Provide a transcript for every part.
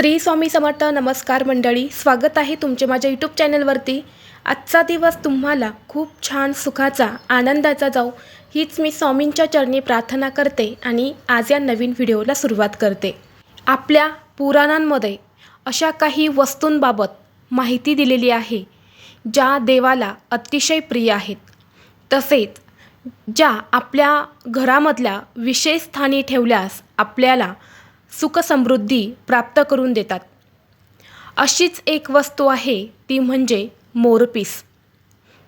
श्री स्वामी समर्थ नमस्कार मंडळी स्वागत आहे तुमचे माझ्या यूट्यूब चॅनलवरती आजचा दिवस तुम्हाला खूप छान सुखाचा आनंदाचा जाऊ हीच मी स्वामींच्या चरणी प्रार्थना करते आणि आज या नवीन व्हिडिओला सुरुवात करते. आपल्या पुराणांमध्ये अशा काही वस्तूंबाबत माहिती दिलेली आहे ज्या देवाला अतिशय प्रिय आहेत. तसेच ज्या आपल्या घरामधल्या विशेष स्थानी ठेवल्यास आपल्याला सुखसमृद्धी प्राप्त करून देतात. अशीच एक वस्तू आहे ती म्हणजे मोरपीस.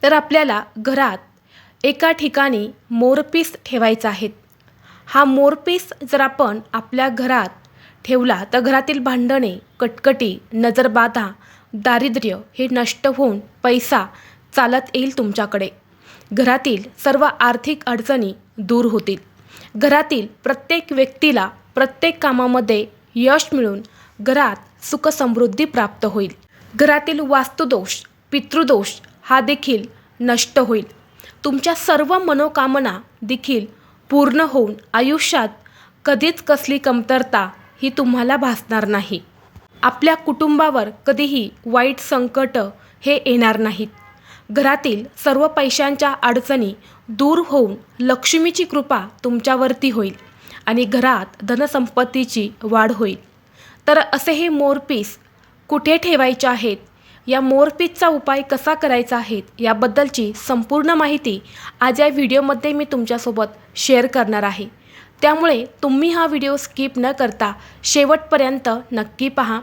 तर आपल्याला घरात एका ठिकाणी मोरपीस ठेवायचा आहेत हा मोरपीस जर आपण आपल्या घरात ठेवला तर घरातील भांडणे कटकटी नजरबाधा दारिद्र्य हे नष्ट होऊन पैसा चालत येईल तुमच्याकडे. घरातील सर्व आर्थिक अडचणी दूर होतील. घरातील प्रत्येक व्यक्तीला प्रत्येक कामामध्ये यश मिळून घरात सुखसमृद्धी प्राप्त होईल. घरातील वास्तुदोष पितृदोष हा देखील नष्ट होईल. तुमच्या सर्व मनोकामना देखील पूर्ण होऊन आयुष्यात कधीच कसली कमतरता ही तुम्हाला भासणार नाही. आपल्या कुटुंबावर कधीही वाईट संकट हे येणार नाहीत. घरातील सर्व पैशांच्या अडचणी दूर होऊन लक्ष्मीची कृपा तुमच्यावरती होईल. आणि घरात धनसंपत्तीची वाढ होईल. तर असे हे मोरपीस कुठे ठेवायचे आहेत? या मोरपीसचा उपाय कसा करायचा आहे? याबद्दलची संपूर्ण माहिती आज या व्हिडिओमध्ये मी तुमच्यासोबत शेअर करणार आहे. त्यामुळे तुम्ही हा व्हिडिओ स्किप न करता शेवटपर्यंत नक्की पहा.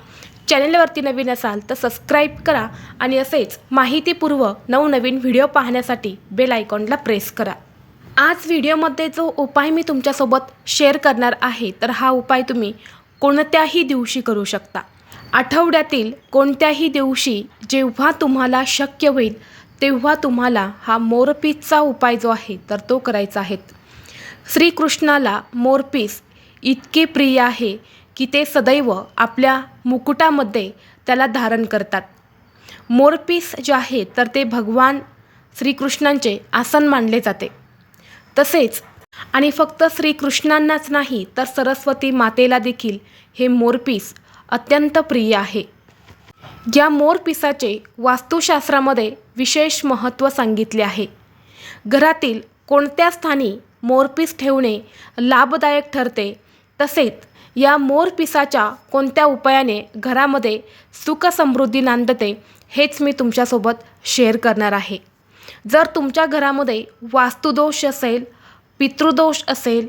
चॅनलवरती नवीन असाल तर सबस्क्राईब करा आणि असेच माहितीपूर्व नवनवीन व्हिडिओ पाहण्यासाठी बेल आयकॉनला प्रेस करा. आज व्हिडिओमध्ये जो उपाय मी तुमच्यासोबत शेअर करणार आहे तर हा उपाय तुम्ही कोणत्याही दिवशी करू शकता. आठवड्यातील कोणत्याही दिवशी जेव्हा तुम्हाला शक्य होईल तेव्हा तुम्हाला हा मोरपीसचा उपाय जो आहे तर तो करायचा आहे. श्रीकृष्णाला मोरपीस इतके प्रिय आहे की ते सदैव आपल्या मुकुटामध्ये त्याला धारण करतात. मोरपीस जे आहे तर ते भगवान श्रीकृष्णांचे आसन मानले जाते. तसेच. आणि फक्त श्रीकृष्णांनाच नाही तर सरस्वती मातेला देखील हे मोरपीस अत्यंत प्रिय आहे. या मोरपिसाचे वास्तुशास्त्रामध्ये विशेष महत्त्व सांगितले आहे. घरातील कोणत्या स्थानी मोरपीस ठेवणे लाभदायक ठरते तसेच या मोरपिसाच्या कोणत्या उपायाने घरामध्ये सुखसमृद्धी नांदते हेच मी तुमच्यासोबत शेअर करणार आहे. जर तुमच्या घरामध्ये वास्तुदोष असेल पितृदोष असेल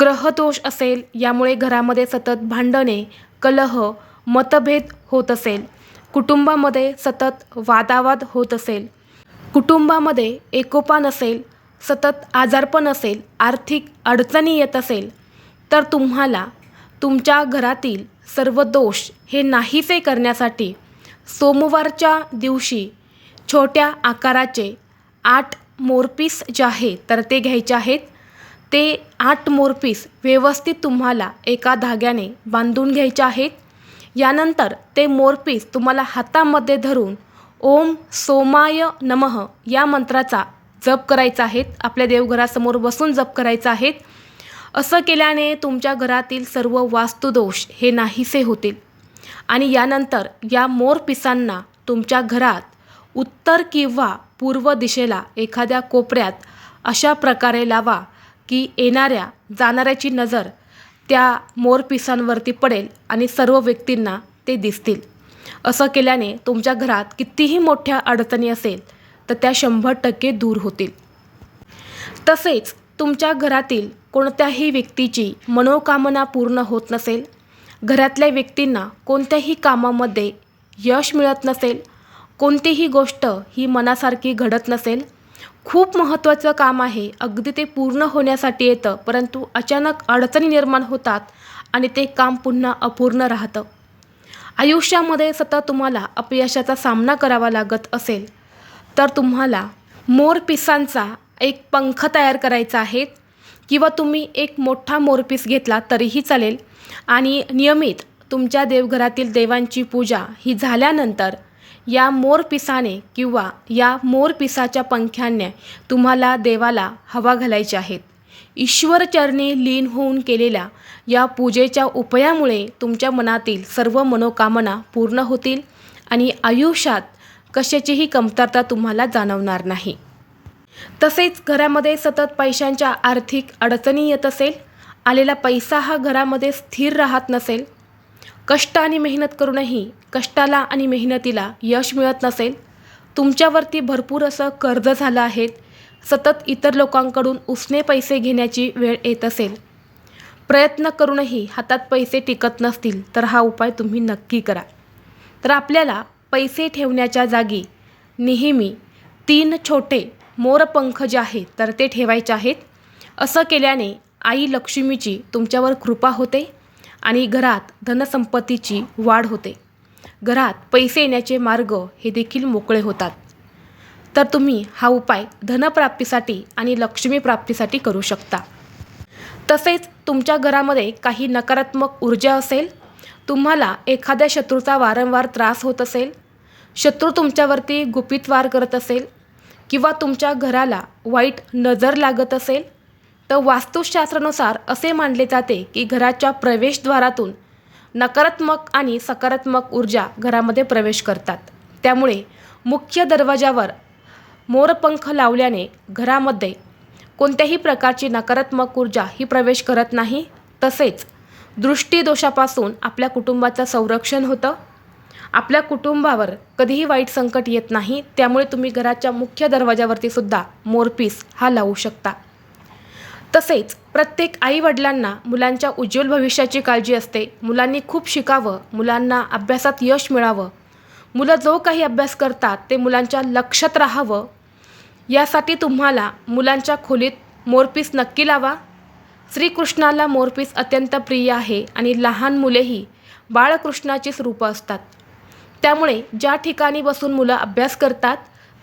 ग्रहदोष असेल यामुळे घरामध्ये सतत भांडणे कलह मतभेद होत असेल. कुटुंबामध्ये सतत वादावाद होत असेल. कुटुंबामध्ये एकोपा नसेल सतत आजारपण असेल आर्थिक अडचणी येत असेल तर तुम्हाला तुमच्या घरातील सर्व दोष हे नाहीसे करण्यासाठी सोमवारच्या दिवशी छोट्या आकाराचे आठ मोरपीस जे आहे तर ते घ्यायचे आहेत. ते आठ मोरपीस व्यवस्थित तुम्हाला एका धाग्याने बांधून घ्यायचे आहेत. यानंतर ते मोरपीस तुम्हाला हातामध्ये धरून ओम सोमाय नमः या मंत्राचा जप करायचा आहेत. आपल्या देवघरासमोर बसून जप करायचा आहेत. असं केल्याने तुमच्या घरातील सर्व वास्तुदोष हे नाहीसे होतील. आणि यानंतर या मोरपिसांना तुमच्या घरात उत्तर किंवा पूर्व दिशेला एखाद्या कोपऱ्यात अशा प्रकारे लावा की येणाऱ्या जाणाऱ्याची नजर त्या मोरपिसांवरती पडेल आणि सर्व व्यक्तींना ते दिसतील. असं केल्याने तुमच्या घरात कितीही मोठ्या अडचणी असेल तर त्या शंभर टक्के दूर होतील. तसेच तुमच्या घरातील कोणत्याही व्यक्तीची मनोकामना पूर्ण होत नसेल घरातल्या व्यक्तींना कोणत्याही कामामध्ये यश मिळत नसेल कोणतीही गोष्ट ही मनासारखी घडत नसेल. खूप महत्त्वाचं काम आहे. अगदी ते पूर्ण होण्यासाठी येतं परंतु अचानक अडचणी निर्माण होतात आणि ते काम पुन्हा अपूर्ण राहतं. आयुष्यामध्ये सतत तुम्हाला अपयशाचा सामना करावा लागत असेल तर तुम्हाला मोरपिसांचा एक पंख तयार करायचा आहे किंवा तुम्ही एक मोठा मोरपीस घेतला तरीही चालेल. आणि नियमित तुमच्या देवघरातील देवांची पूजा ही झाल्यानंतर या मोरपिसाने किंवा या मोरपिसाच्या पंख्याने तुम्हाला देवाला हवा घालायची आहेत. ईश्वरचरणी लीन होऊन केलेल्या या पूजेच्या उपायामुळे तुमच्या मनातील सर्व मनोकामना पूर्ण होतील आणि आयुष्यात कशाचीही कमतरता तुम्हाला जाणवणार नाही. तसेच घरामध्ये सतत पैशांच्या आर्थिक अडचणी येत असेल आलेला पैसा हा घरामध्ये स्थिर राहत नसेल. कष्ट आणि मेहनत करूनही कष्टाला आणि मेहनतीला यश मिळत नसेल तुमच्यावरती भरपूर असं कर्ज झालं आहे सतत इतर लोकांकडून उसने पैसे घेण्याची वेळ येत असेल. प्रयत्न करूनही हातात पैसे टिकत नसतील तर हा उपाय तुम्ही नक्की करा. तर आपल्याला पैसे ठेवण्याच्या जागी नेहमी तीन छोटे मोरपंख जे आहेत तर ते ठेवायचे आहेत. असं केल्याने आई लक्ष्मीची तुमच्यावर कृपा होते आणि घरात धनसंपत्तीची वाढ होते. घरात पैसे येण्याचे मार्ग हे देखील मोकळे होतात. तर तुम्ही हा उपाय धनप्राप्तीसाठी आणि लक्ष्मी प्राप्तीसाठी करू शकता. तसेच तुमच्या घरामध्ये काही नकारात्मक ऊर्जा असेल तुम्हाला एखाद्या शत्रूचा वारंवार त्रास होत असेल शत्रू तुमच्यावरती गुपित वार करत असेल किंवा तुमच्या घराला वाईट नजर लागत असेल तर वास्तुशास्त्रानुसार असे मानले जाते की घराच्या प्रवेशद्वारातून नकारात्मक आणि सकारात्मक ऊर्जा घरामध्ये प्रवेश करतात. त्यामुळे मुख्य दरवाजावर मोरपंख लावल्याने घरामध्ये कोणत्याही प्रकारची नकारात्मक ऊर्जा ही प्रवेश करत नाही. तसेच दृष्टीदोषापासून आपल्या कुटुंबाचं संरक्षण होतं. आपल्या कुटुंबावर कधीही वाईट संकट येत नाही. त्यामुळे तुम्ही घराच्या मुख्य दरवाजावरती सुद्धा मोरपीस हा लावू शकता. तसेच प्रत्येक आईवडिलांना मुलांच्या उज्ज्वल भविष्याची काळजी असते. मुलांनी खूप शिकावं. मुलांना अभ्यासात यश मिळावं. मुलं जो काही अभ्यास करतात ते मुलांच्या लक्षात राहावं. यासाठी तुम्हाला मुलांच्या खोलीत मोरपीस नक्की लावा. श्रीकृष्णाला मोरपीस अत्यंत प्रिय आहे आणि लहान मुलेही बाळकृष्णाचीच रूपं असतात. त्यामुळे ज्या ठिकाणी बसून मुलं अभ्यास करतात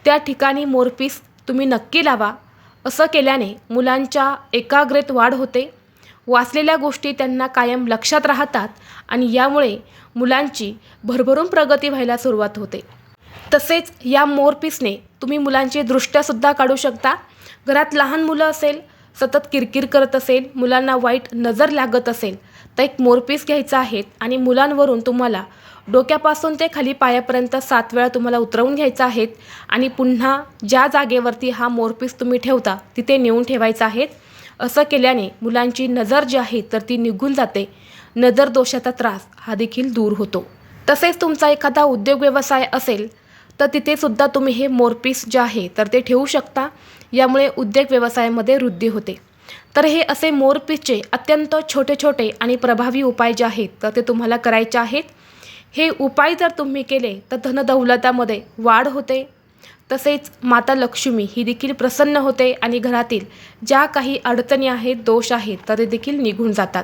त्या ठिकाणी मोरपीस तुम्ही नक्की लावा. असं केल्याने मुलांच्या एकाग्रेत वाढ होते. वाचलेल्या गोष्टी त्यांना कायम लक्षात राहतात आणि यामुळे मुलांची भरभरून प्रगती व्हायला सुरुवात होते. तसेच या मोरपीसने तुम्ही मुलांची दृष्ट्यासुद्धा काढू शकता. घरात लहान मुलं असेल सतत किरकिर करत असेल मुलांना वाईट नजर लागत असेल तर एक मोरपीस घ्यायचा आहे आणि मुलांवरून तुम्हाला डोक्यापासून ते खाली पायापर्यंत सात वेळा तुम्हाला उतरवून घ्यायचं आहे आणि पुन्हा ज्या जागेवरती हा मोरपीस तुम्ही ठेवता तिथे नेऊन ठेवायचा आहे. असं केल्याने मुलांची नजर जी आहे तर ती निघून जाते. नजर दोषाचा त्रास हा देखील दूर होतो. तसेच तुमचा एखादा उद्योग व्यवसाय असेल तर तिथेसुद्धा तुम्ही हे मोरपीस जे आहे तर ते ठेवू शकता. यामुळे उद्योग व्यवसायामध्ये वृद्धी होते. तर हे असे मोरपीसचे अत्यंत छोटे छोटे आणि प्रभावी उपाय जे आहेत तर ते तुम्हाला करायचे आहेत. हे उपाय जर तुम्ही केले तर धनदौलतामध्ये वाढ होते. तसेच माता लक्ष्मी ही देखील प्रसन्न होते आणि घरातील ज्या काही अडचणी आहेत दोष आहेत तर ते देखील निघून जातात.